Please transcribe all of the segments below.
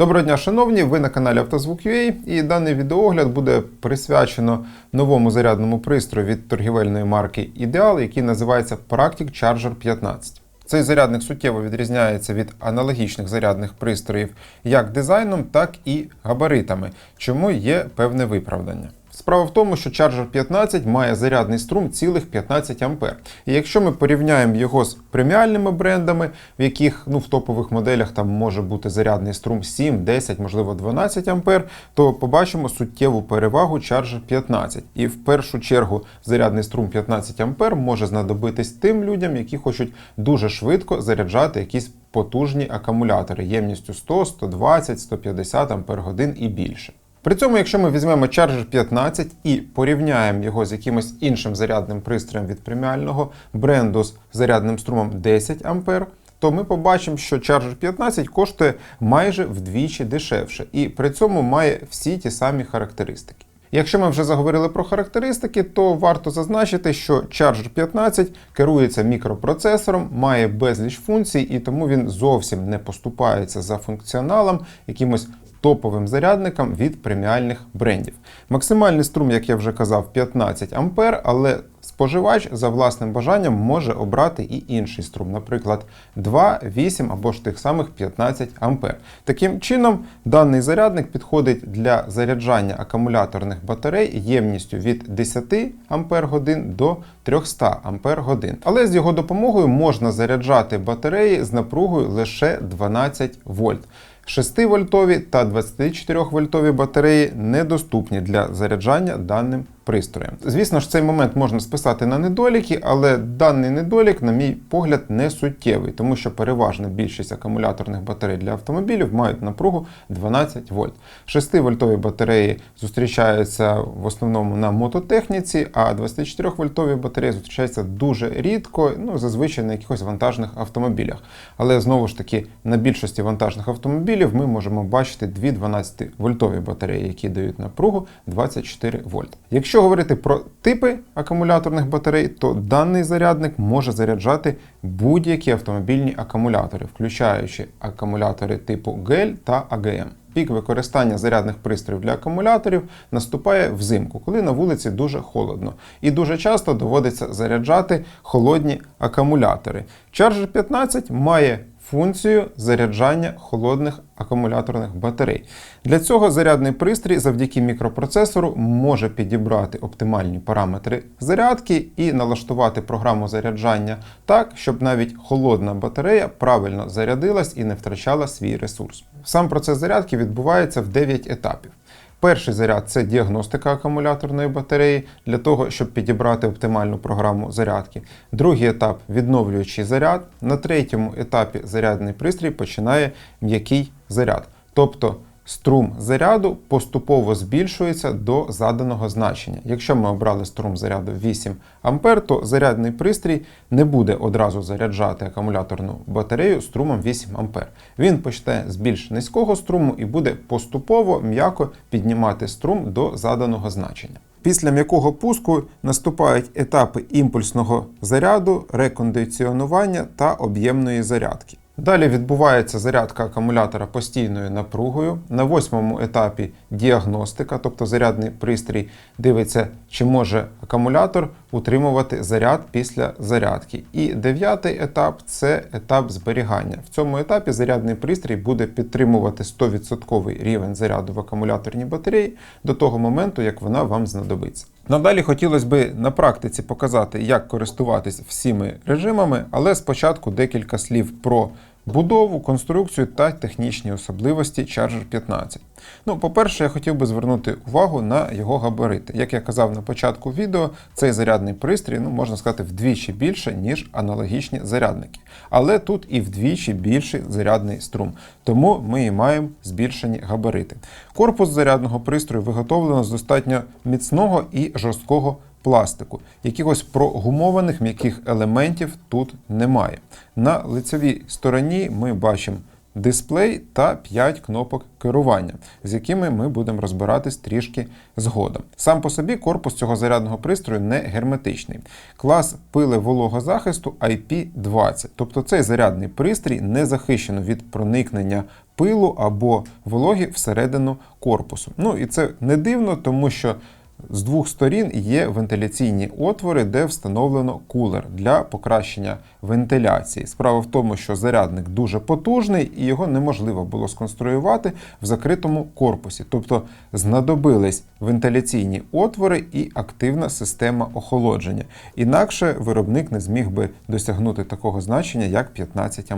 Доброго дня, шановні! Ви на каналі Автозвук.ua і даний відеоогляд буде присвячено новому зарядному пристрою від торгівельної марки Ideal, який називається Practic Charger 15. Цей зарядник суттєво відрізняється від аналогічних зарядних пристроїв як дизайном, так і габаритами, чому є певне виправдання. Справа в тому, що Charger 15 має зарядний струм цілих 15 А. І якщо ми порівняємо його з преміальними брендами, в яких ну, в топових моделях там може бути зарядний струм 7, 10, можливо 12 А, то побачимо суттєву перевагу Charger 15. І в першу чергу зарядний струм 15 А може знадобитись тим людям, які хочуть дуже швидко заряджати якісь потужні акумулятори ємністю 100, 120, 150 Ах і більше. При цьому, якщо ми візьмемо Charger 15 і порівняємо його з якимось іншим зарядним пристроєм від преміального бренду з зарядним струмом 10 А, то ми побачимо, що Charger 15 коштує майже вдвічі дешевше і при цьому має всі ті самі характеристики. Якщо ми вже заговорили про характеристики, то варто зазначити, що Charger 15 керується мікропроцесором, має безліч функцій, і тому він зовсім не поступається за функціоналом якимось топовим зарядникам від преміальних брендів. Максимальний струм, як я вже казав, 15 А, але споживач за власним бажанням може обрати і інший струм, наприклад, 2, 8 або ж тих самих 15 А. Таким чином, даний зарядник підходить для заряджання акумуляторних батарей ємністю від 10 Ах до 300 Ах. Але з його допомогою можна заряджати батареї з напругою лише 12 вольт. 6-вольтові та 24-вольтові батареї недоступні для заряджання даним пристроєм. Звісно ж, цей момент можна списати на недоліки, але даний недолік, на мій погляд, не суттєвий, тому що переважна більшість акумуляторних батарей для автомобілів мають напругу 12 вольт. 6-вольтові батареї зустрічаються в основному на мототехніці, а 24-вольтові батареї зустрічаються дуже рідко, ну зазвичай на якихось вантажних автомобілях. Але знову ж таки на більшості вантажних автомобілів ми можемо бачити дві 12-вольтові батареї, які дають напругу 24 вольт. Якщо говорити про типи акумуляторних батарей, то даний зарядник може заряджати будь-які автомобільні акумулятори, включаючи акумулятори типу GEL та AGM. Пік використання зарядних пристроїв для акумуляторів наступає взимку, коли на вулиці дуже холодно, і дуже часто доводиться заряджати холодні акумулятори. Charger 15 має функцію заряджання холодних акумуляторних батарей. Для цього зарядний пристрій завдяки мікропроцесору може підібрати оптимальні параметри зарядки і налаштувати програму заряджання так, щоб навіть холодна батарея правильно зарядилась і не втрачала свій ресурс. Сам процес зарядки відбувається в 9 етапів. Перший заряд це діагностика акумуляторної батареї для того, щоб підібрати оптимальну програму зарядки. Другий етап відновлюючий заряд. На третьому етапі зарядний пристрій починає м'який заряд. Тобто струм заряду поступово збільшується до заданого значення. Якщо ми обрали струм заряду 8 А, то зарядний пристрій не буде одразу заряджати акумуляторну батарею струмом 8 А. Він почне з більш низького струму і буде поступово м'яко піднімати струм до заданого значення. Після м'якого пуску наступають етапи імпульсного заряду, рекондиціонування та об'ємної зарядки. Далі відбувається зарядка акумулятора постійною напругою. На восьмому етапі діагностика, тобто зарядний пристрій дивиться, чи може акумулятор утримувати заряд після зарядки. І дев'ятий етап це етап зберігання. В цьому етапі зарядний пристрій буде підтримувати 100% рівень заряду в акумуляторній батареї до того моменту, як вона вам знадобиться. Надалі хотілося б на практиці показати, як користуватись всіми режимами, але спочатку декілька слів про будову, конструкцію та технічні особливості Charger 15. Ну, По-перше, я хотів би звернути увагу на його габарити. Як я казав на початку відео, цей зарядний пристрій, ну, можна сказати, вдвічі більше, ніж аналогічні зарядники. Але тут і вдвічі більший зарядний струм. Тому ми і маємо збільшені габарити. Корпус зарядного пристрою виготовлено з достатньо міцного і жорсткого пластику. Якихось прогумованих м'яких елементів тут немає. На лицевій стороні ми бачимо дисплей та 5 кнопок керування, з якими ми будемо розбиратись трішки згодом. Сам по собі корпус цього зарядного пристрою не герметичний. Клас пили вологозахисту IP20, тобто цей зарядний пристрій не захищено від проникнення пилу або вологі всередину корпусу. Ну і це не дивно, тому що з двох сторін є вентиляційні отвори, де встановлено кулер для покращення вентиляції. Справа в тому, що зарядник дуже потужний і його неможливо було сконструювати в закритому корпусі. Тобто знадобились вентиляційні отвори і активна система охолодження. Інакше виробник не зміг би досягнути такого значення, як 15 А.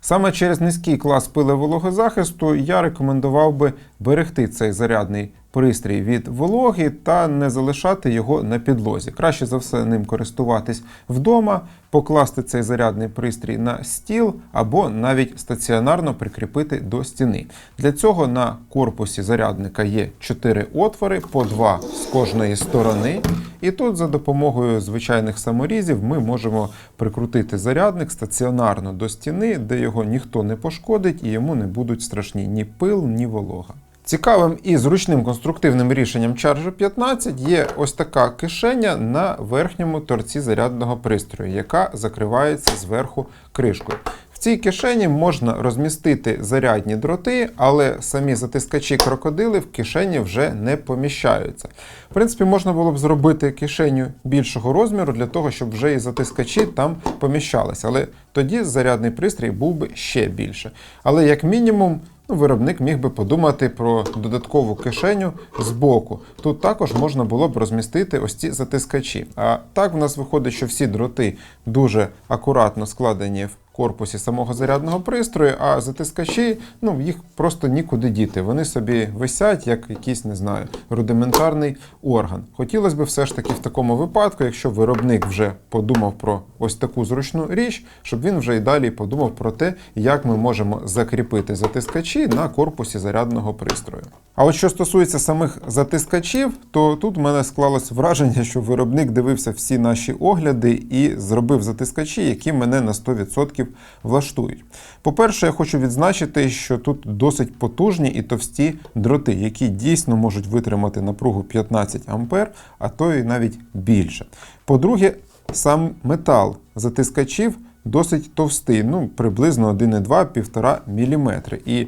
Саме через низький клас пилевологозахисту я рекомендував би берегти цей зарядний пристрій від вологи та не залишати його на підлозі. Краще за все ним користуватись вдома, покласти цей зарядний пристрій на стіл або навіть стаціонарно прикріпити до стіни. Для цього на корпусі зарядника є 4 отвори, по 2 з кожної сторони. І тут за допомогою звичайних саморізів ми можемо прикрутити зарядник стаціонарно до стіни, де його ніхто не пошкодить і йому не будуть страшні ні пил, ні волога. Цікавим і зручним конструктивним рішенням Charger 15 є ось така кишеня на верхньому торці зарядного пристрою, яка закривається зверху кришкою. В цій кишені можна розмістити зарядні дроти, але самі затискачі крокодили в кишені вже не поміщаються. В принципі, можна було б зробити кишеню більшого розміру для того, щоб вже і затискачі там поміщалися. Але тоді зарядний пристрій був би ще більше. Але як мінімум. Ну, виробник міг би подумати про додаткову кишеню з боку. Тут також можна було б розмістити ось ці затискачі. А так в нас виходить, що всі дроти дуже акуратно складені в корпусі самого зарядного пристрою, а затискачі, ну їх просто нікуди діти. Вони собі висять як якийсь, не знаю, рудиментарний орган. Хотілося б все ж таки в такому випадку, якщо виробник вже подумав про ось таку зручну річ, щоб він вже і далі подумав про те, як ми можемо закріпити затискачі на корпусі зарядного пристрою. А от що стосується самих затискачів, то тут в мене склалось враження, що виробник дивився всі наші огляди і зробив затискачі, які мене на 100% влаштують. По-перше, я хочу відзначити, що тут досить потужні і товсті дроти, які дійсно можуть витримати напругу 15 А, а то і навіть більше. По-друге, сам метал затискачів досить товстий, ну приблизно 1,2-1,5 мм. І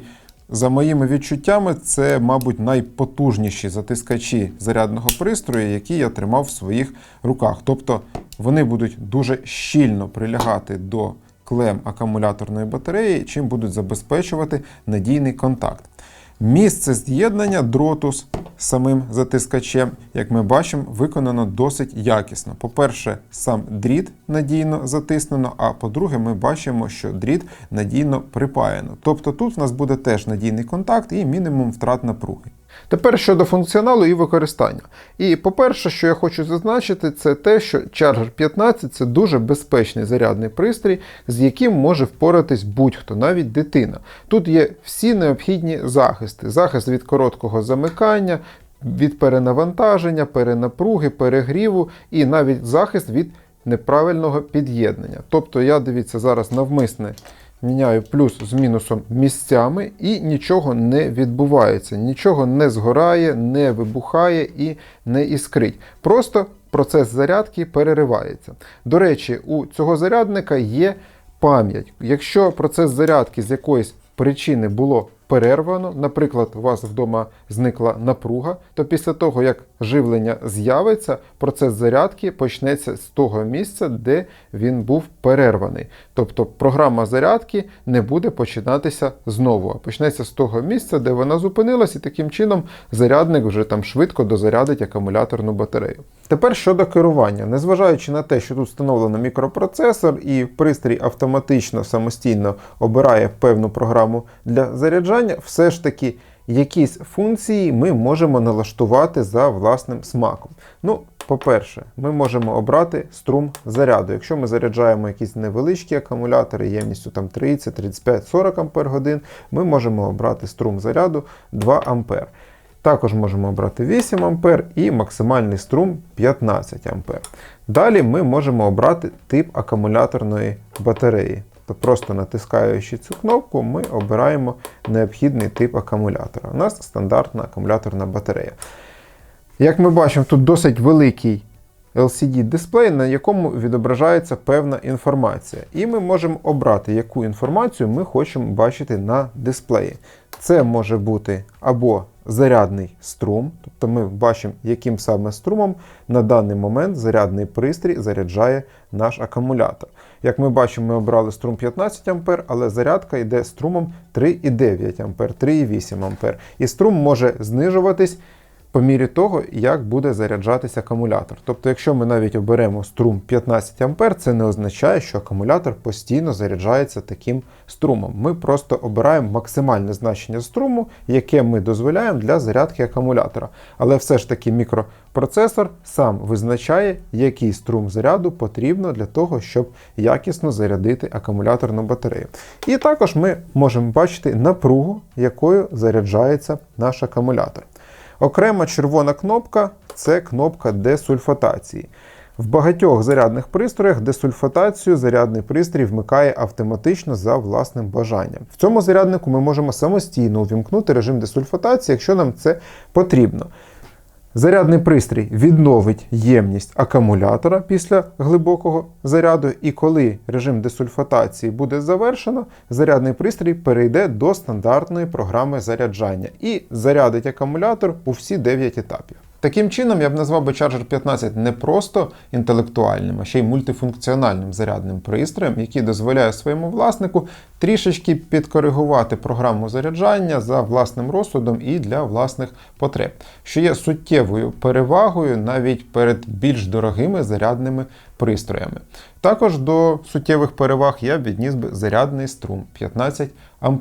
за моїми відчуттями, це, мабуть, найпотужніші затискачі зарядного пристрою, які я тримав в своїх руках. Тобто вони будуть дуже щільно прилягати до клем акумуляторної батареї, чим будуть забезпечувати надійний контакт. Місце з'єднання дроту з самим затискачем, як ми бачимо, виконано досить якісно. По-перше, сам дріт надійно затиснено, а по-друге, ми бачимо, що дріт надійно припаяно. Тобто тут в нас буде теж надійний контакт і мінімум втрат напруги. Тепер щодо функціоналу і використання. І по-перше, що я хочу зазначити, це те, що Charger 15 це дуже безпечний зарядний пристрій, з яким може впоратись будь-хто, навіть дитина. Тут є всі необхідні захисти: захист від короткого замикання, від перенавантаження, перенапруги, перегріву і навіть захист від неправильного під'єднання. Тобто, я дивіться зараз навмисне міняю плюс з мінусом місцями, і нічого не відбувається, нічого не згорає, не вибухає і не іскрить. Просто процес зарядки переривається. До речі, у цього зарядника є пам'ять. Якщо процес зарядки з якоїсь причини було перервано, наприклад, у вас вдома зникла напруга, то після того, як живлення з'явиться, процес зарядки почнеться з того місця, де він був перерваний. Тобто програма зарядки не буде починатися знову, а почнеться з того місця, де вона зупинилась, і таким чином зарядник вже там швидко дозарядить акумуляторну батарею. Тепер щодо керування, незважаючи на те, що тут встановлено мікропроцесор і пристрій автоматично самостійно обирає певну програму для заряджання, все ж таки якісь функції ми можемо налаштувати за власним смаком. Ну, по-перше, ми можемо обрати струм заряду. Якщо ми заряджаємо якісь невеличкі акумулятори ємністю там 30, 35, 40 Ах, ми можемо обрати струм заряду 2 А. Також можемо обрати 8 А і максимальний струм 15 А. Далі ми можемо обрати тип акумуляторної батареї. Тобто, просто натискаючи цю кнопку, ми обираємо необхідний тип акумулятора. У нас стандартна акумуляторна батарея. Як ми бачимо, тут досить великий LCD-дисплей, на якому відображається певна інформація. І ми можемо обрати, яку інформацію ми хочемо бачити на дисплеї. Це може бути або зарядний струм, тобто ми бачимо, яким саме струмом на даний момент зарядний пристрій заряджає наш акумулятор. Як ми бачимо, ми обрали струм 15 А, але зарядка йде струмом 3,9 А, 3,8 А. І струм може знижуватись по мірі того, як буде заряджатися акумулятор. Тобто, якщо ми навіть оберемо струм 15 А, це не означає, що акумулятор постійно заряджається таким струмом. Ми просто обираємо максимальне значення струму, яке ми дозволяємо для зарядки акумулятора. Але все ж таки мікропроцесор сам визначає, який струм заряду потрібно для того, щоб якісно зарядити акумуляторну батарею. І також ми можемо бачити напругу, якою заряджається наш акумулятор. Окрема червона кнопка це кнопка десульфатації. В багатьох зарядних пристроях десульфатацію зарядний пристрій вмикає автоматично за власним бажанням. В цьому заряднику ми можемо самостійно увімкнути режим десульфатації, якщо нам це потрібно. Зарядний пристрій відновить ємність акумулятора після глибокого заряду, і коли режим десульфатації буде завершено, зарядний пристрій перейде до стандартної програми заряджання і зарядить акумулятор у всі 9 етапів. Таким чином, я б назвав би Charger 15 не просто інтелектуальним, а ще й мультифункціональним зарядним пристроєм, який дозволяє своєму власнику трішечки підкоригувати програму заряджання за власним розсудом і для власних потреб, що є суттєвою перевагою навіть перед більш дорогими зарядними пристроями. Також до суттєвих переваг я відніс би зарядний струм 15 А.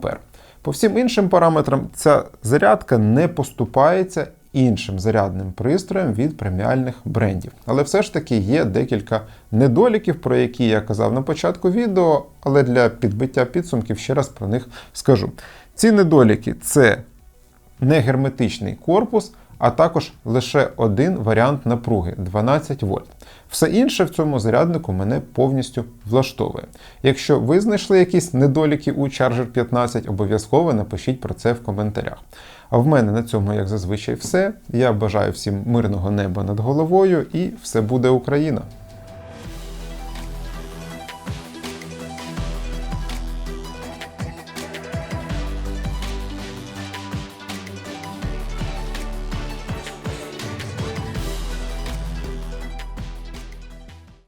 По всім іншим параметрам ця зарядка не поступається іншим зарядним пристроєм від преміальних брендів. Але все ж таки є декілька недоліків, про які я казав на початку відео, але для підбиття підсумків ще раз про них скажу. Ці недоліки це негерметичний корпус, а також лише один варіант напруги 12 вольт. Все інше в цьому заряднику мене повністю влаштовує. Якщо ви знайшли якісь недоліки у Charger 15, обов'язково напишіть про це в коментарях. А в мене на цьому, як зазвичай, все. Я бажаю всім мирного неба над головою і все буде Україна!